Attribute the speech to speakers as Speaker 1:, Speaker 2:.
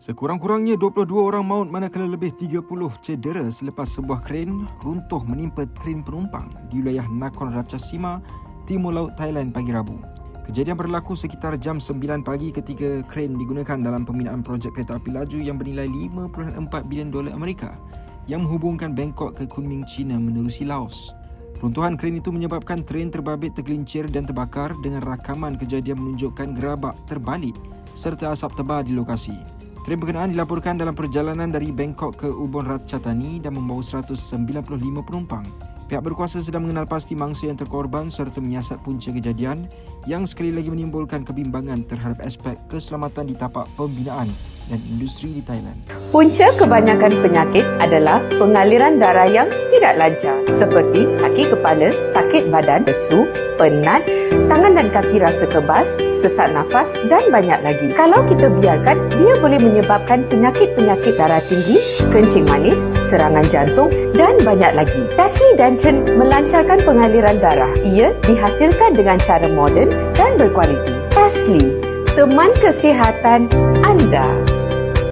Speaker 1: Sekurang-kurangnya 22 orang maut manakala lebih 30 cedera selepas sebuah kren runtuh menimpa tren penumpang di wilayah Nakhon Ratchasima, Timur Laut Thailand pagi Rabu. Kejadian berlaku sekitar jam 9 pagi ketika kren digunakan dalam pembinaan projek kereta api laju yang bernilai 5.4 bilion dolar Amerika yang menghubungkan Bangkok ke Kunming, China menerusi Laos. Runtuhan kren itu menyebabkan tren terbabit tergelincir dan terbakar dengan rakaman kejadian menunjukkan gerabak terbalik serta asap tebal di lokasi. Tren berkenaan dilaporkan dalam perjalanan dari Bangkok ke Ubon Ratchathani dan membawa 195 penumpang. Pihak berkuasa sedang mengenal pasti mangsa yang terkorban serta menyiasat punca kejadian yang sekali lagi menimbulkan kebimbangan terhadap aspek keselamatan di tapak pembinaan dan industri di Thailand.
Speaker 2: Punca kebanyakan penyakit adalah pengaliran darah yang tidak lancar seperti sakit kepala, sakit badan, lesu, penat, tangan dan kaki rasa kebas, sesak nafas dan banyak lagi. Kalau kita biarkan, dia boleh menyebabkan penyakit-penyakit darah tinggi, kencing manis, serangan jantung dan banyak lagi. Tasli Danchen melancarkan pengaliran darah. Ia dihasilkan dengan cara moden dan berkualiti. Tasli, teman kesihatan anda.